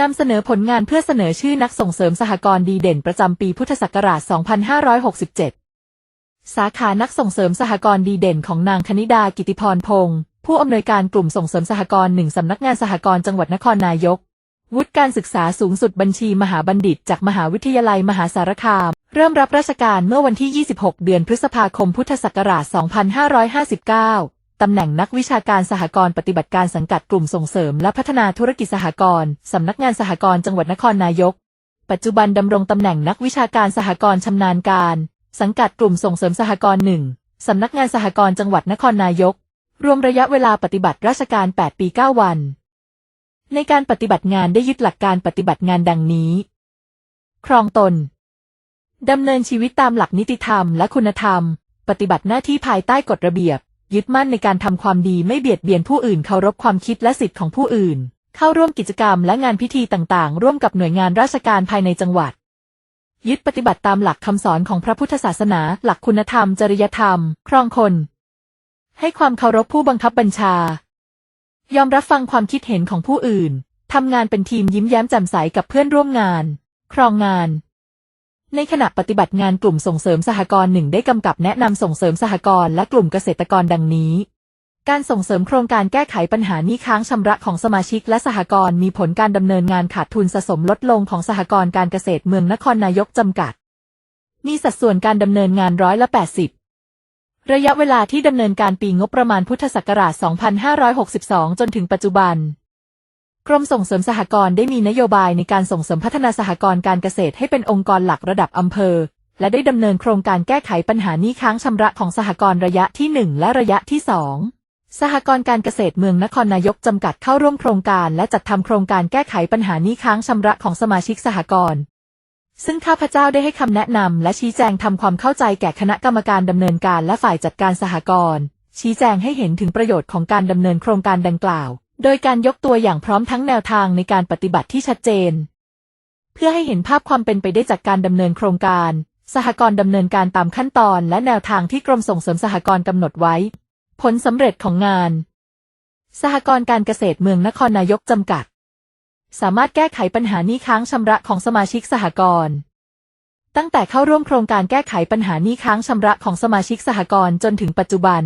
นำเสนอผลงานเพื่อเสนอชื่อนักส่งเสริมสหกรณ์ดีเด่นประจำปีพุทธศักราช 2567 สาขานักส่งเสริมสหกรณ์ดีเด่นของนางคณิดากิติพรพงศ์ผู้อำนวยการกลุ่มส่งเสริมสหกรณ์หนึ่งสำนักงานสหกรณ์จังหวัดนครนายก วุฒิการศึกษาสูงสุดบัญชีมหาบัณฑิต จากมหาวิทยาลัยมหาสารคาม เริ่มรับราชการเมื่อวันที่ 26 เดือนพฤษภาคมพุทธศักราช 2559 ตำแหน่งนักวิชาการสหกรณ์ปฏิบัติการสังกัดกลุ่มส่งเสริมและพัฒนาธุรกิจสหกรณ์สำนักงานสหกรณ์จังหวัดนครนายก ปัจจุบันดำรงตำแหน่งนักวิชาการสหกรณ์ชำนาญการ สังกัดกลุ่มส่งเสริมสหกรณ์หนึ่งสำนักงานสหกรณ์จังหวัดนครนายก รวมระยะเวลาปฏิบัติราชการ 8 ปี 9 วัน ในการปฏิบัติงานได้ยึดหลักการปฏิบัติงานดังนี้ ครองตนดำเนินชีวิตตามหลักนิติธรรมและคุณธรรม ปฏิบัติหน้าที่ภายใต้กฎระเบียบ ยึดมั่นในการทำความดีไม่เบียดเบียนผู้อื่นเคารพความคิดและสิทธิของผู้อื่น เข้าร่วมกิจกรรมและงานพิธีต่างๆ ร่วมกับหน่วยงานราชการภายในจังหวัด ยึดปฏิบัติตามหลักคำสอนของพระพุทธศาสนา หลักคุณธรรม จริยธรรม ครองคน ให้ความเคารพผู้บังคับบัญชา ยอมรับฟังความคิดเห็นของผู้อื่นทำงานเป็นทีมยิ้มแย้มแจ่มใสกับเพื่อนร่วมงาน ครองงาน ในขณะปฏิบัติงานกลุ่มส่งเสริมสหกรณ์หนึ่งได้กำกับแนะนำส่งเสริมสหกรณ์และกลุ่มเกษตรกรดังนี้ การส่งเสริมโครงการแก้ไขปัญหานี้ค้างชำระของสมาชิกและสหกรณ์มีผลการดำเนินงานขาดทุนสะสมลดลงของสหกรณ์การเกษตรเมืองนครนายกจำกัด มีสัดส่วนการดำเนินงานร้อยละ 80 ระยะเวลาที่ดำเนินการปีงบประมาณพุทธศักราช 2562 จนถึงปัจจุบัน กรมส่งเสริมสหกรณ์ได้มีนโยบายในการส่งเสริมพัฒนาสหกรณ์การเกษตรให้เป็นองค์กรหลักระดับอำเภอ และได้ดำเนินโครงการแก้ไขปัญหานี้ค้างชำระของสหกรณ์ระยะที่ 1 และระยะที่ 2 สหกรณ์การเกษตรเมืองนครนายกจำกัดเข้าร่วมโครงการ และจัดทำโครงการแก้ไขปัญหานี้ค้างชำระของสมาชิกสหกรณ์ซึ่งข้าพเจ้าได้ให้คำแนะนำและชี้แจงทำความเข้าใจแก่คณะกรรมการดำเนินการและฝ่ายจัดการสหกรณ์ชี้แจงให้เห็นถึงประโยชน์ของการดำเนินโครงการดังกล่าว โดยการยกตัวอย่างพร้อมทั้งแนวทางในการปฏิบัติที่ชัดเจน เพื่อให้เห็นภาพความเป็นไปได้จากการดำเนินโครงการ สหกรณ์ดำเนินการตามขั้นตอนและแนวทางที่กรมส่งเสริมสหกรณ์กำหนดไว้ ผลสำเร็จของงาน สหกรณ์การเกษตรเมืองนครนายกจำกัด สามารถแก้ไขปัญหาหนี้ค้างชำระของสมาชิกสหกรณ์ตั้งแต่เข้าร่วมโครงการแก้ไขปัญหาหนี้ค้างชำระของสมาชิกสหกรณ์จนถึงปัจจุบัน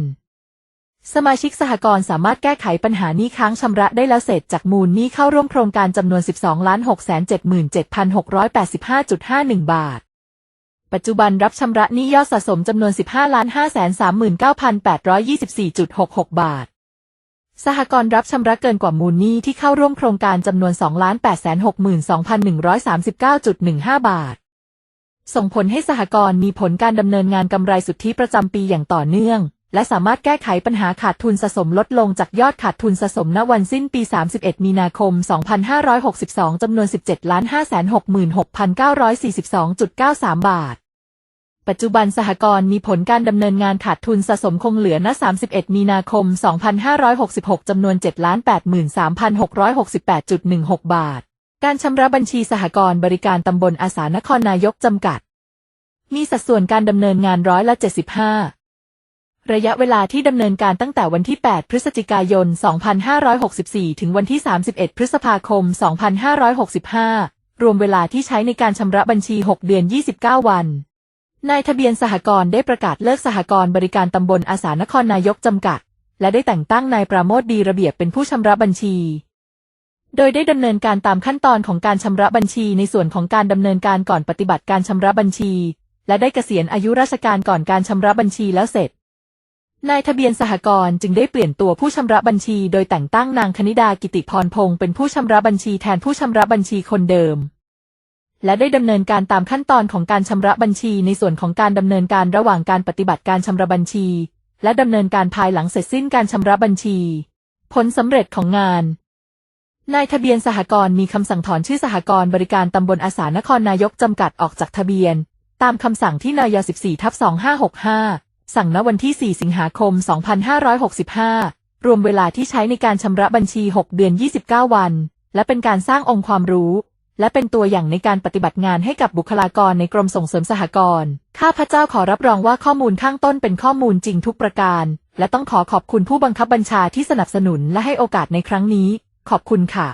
สมาชิกสหกรณ์สามารถแก้ไขปัญหานี้ค้างชำระได้แล้วเสร็จจากมูลนี้เข้าร่วมโครงการจำนวน 12,677,685.51 บาท ปัจจุบันรับชำระนี้ยอดสะสมจำนวน 15,539,824.66 บาท สหกรณ์รับชำระเกินกว่ามูลนี้ที่เข้าร่วมโครงการจำนวน 2,862,139.15 บาท ส่งผลให้สหกรณ์มีผลการดำเนินงานกำไรสุทธิประจำปีอย่างต่อเนื่อง และสามารถแก้ไขปัญหาขาดทุนสะสมลดลงจากยอดขาดทุนสะสมณวันสิ้นปี 31 มีนาคม 2562 จำนวน 17,566,942.93 บาท ปัจจุบันสหกรณ์มีผลการดำเนินงานขาดทุนสะสมคงเหลือณ 31 มีนาคม 2566 จำนวน7,83,668.16 บาท การชำระบัญชีสหกรณ์บริการตำบลอาสานครนายกจำกัด มีสัดส่วนการดำเนินงานร้อยละ 75 ระยะเวลาที่ดำเนินการตั้งแต่วันที่ 8 พฤศจิกายน 2564 ถึงวันที่ 31 พฤษภาคม 2565 รวมเวลาที่ใช้ในการชำระบัญชี 6 เดือน 29 วัน นายทะเบียนสหกรณ์ได้ประกาศเลิกสหกรณ์บริการตำบลอาสานครนายกจำกัด และได้แต่งตั้งนายปราโมทดีระเบียบเป็นผู้ชำระบัญชี โดยได้ดำเนินการตามขั้นตอนของการชำระบัญชีในส่วนของการดำเนินการก่อนปฏิบัติการชำระบัญชี และได้เกษียณอายุราชการก่อนการชำระบัญชีแล้วเสร็จ นายทะเบียนสหกรณ์จึงได้เปลี่ยนตัวผู้ชำระบัญชี โดยแต่งตั้งนางคณิดากิติพรพงศ์เป็นผู้ชำระบัญชีแทนผู้ชำระบัญชีคนเดิม และได้ดำเนินการตามขั้นตอนของการชำระบัญชีในส่วนของการดำเนินการระหว่างการปฏิบัติการชำระบัญชี และดำเนินการภายหลังเสร็จสิ้นการชำระบัญชี ผลสำเร็จของงานนายทะเบียนสหกรณ์มีคำสั่งถอนชื่อสหกรณ์บริการตำบลอาสานครนายกจำกัดออกจากทะเบียน ตามคำสั่งที่นาย14ทับ2565 สั่งณวันที่ 4 สิงหาคม 2565 รวมเวลาที่ใช้ในการชำระบัญชี 6 เดือน 29 วัน และเป็นการสร้างองค์ความรู้ และเป็นตัวอย่างในการปฏิบัติงานให้กับบุคลากรในกรมส่งเสริมสหกรณ์ ข้าพเจ้าขอรับรองว่าข้อมูลข้างต้นเป็นข้อมูลจริงทุกประการ และต้องขอขอบคุณผู้บังคับบัญชาที่สนับสนุนและให้โอกาสในครั้งนี้ ขอบคุณค่ะ